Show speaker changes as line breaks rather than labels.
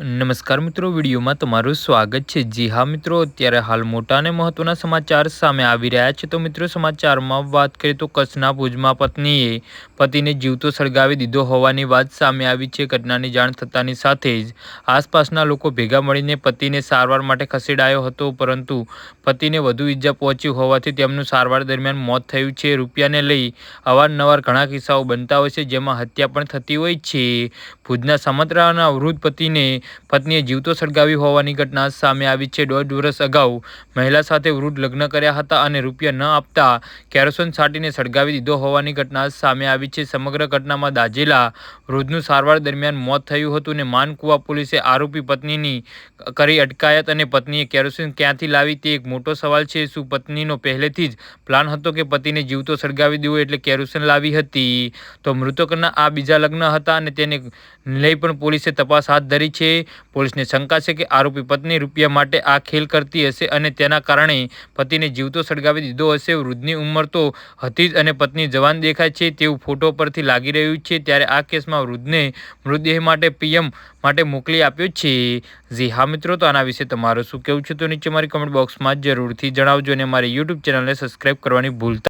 નમસ્કાર મિત્રો, વિડીયોમાં તમારું સ્વાગત છે. જી હા મિત્રો, અત્યારે હાલ મોટા અને મહત્વના સમાચાર સામે આવી રહ્યા છે. તો મિત્રો, સમાચારમાં વાત કરીએ તો કચ્છના ભુજમાં પત્નીએ પતિને જીવતો સળગાવી દીધો હોવાની વાત સામે આવી છે. ઘટનાની જાણ થતાની સાથે જ આસપાસના લોકો ભેગા મળીને પતિને સારવાર માટે ખસેડાયો હતો, પરંતુ પતિને વધુ ઈજા પહોંચી હોવાથી તેમનું સારવાર દરમિયાન મોત થયું છે. રૂપિયાને લઈ અવારનવાર ઘણા કિસ્સાઓ બનતા હોય છે, જેમાં હત્યા પણ થતી હોય છે. ભુજના સમત્રાના વૃદ્ધ પતિને પત્નીએ જીવતો સળગાવી હોવાની ઘટના સામે આવી છે. દોઢ વર્ષ અગાઉ મહિલા સાથે વૃદ્ધ લગ્ન કર્યા હતા અને રૂપિયા ન આપતા કેરોસન છાંટીને સળગાવી દીધો હોવાની ઘટના સામે આવી છે. સમગ્ર ઘટનામાં દાજેલા વૃદ્ધનું સારવાર દરમિયાન મોત થયું હતું અને માનકુવા પોલીસે આરોપી પત્નીની કરી અટકાયત અને પત્નીએ કેરોસીન ક્યાંથી લાવી તે એક મોટો સવાલ છે. શું પત્નીનો પહેલેથી જ પ્લાન હતો કે પતિને જીવતો સળગાવી દેવો એટલે કેરોસીન લાવી હતી? તો મૃતકના આ બીજા લગ્ન હતા અને તેને લઈ પણ પોલીસે તપાસ હાથ ધરી છે. પોલીસને શંકા છે કે આરોપી પત્ની રૂપિયા માટે આ ખેલ કરતી હશે અને તેના કારણે પતિને જીવતો સળગાવી દીધો હશે. વૃદ્ધની ઉંમર તો હતી જ અને પત્ની જવાન દેખાય છે તેવું ફોટો પરથી લાગી રહ્યું છે, ત્યારે આ કેસમાં વૃદ્ધને મૃતદેહ માટે પીએમ માટે મોકલી આપ્યો છે. જી હા મિત્રો, તો આના વિશે તમારું શું કહેવું છે, તો નીચે મારી કમેન્ટ બોક્સમાં જરૂરથી જણાવજો અને મારી યુટ્યુબ ચેનલને સબસ્ક્રાઈબ કરવાની ભૂલતા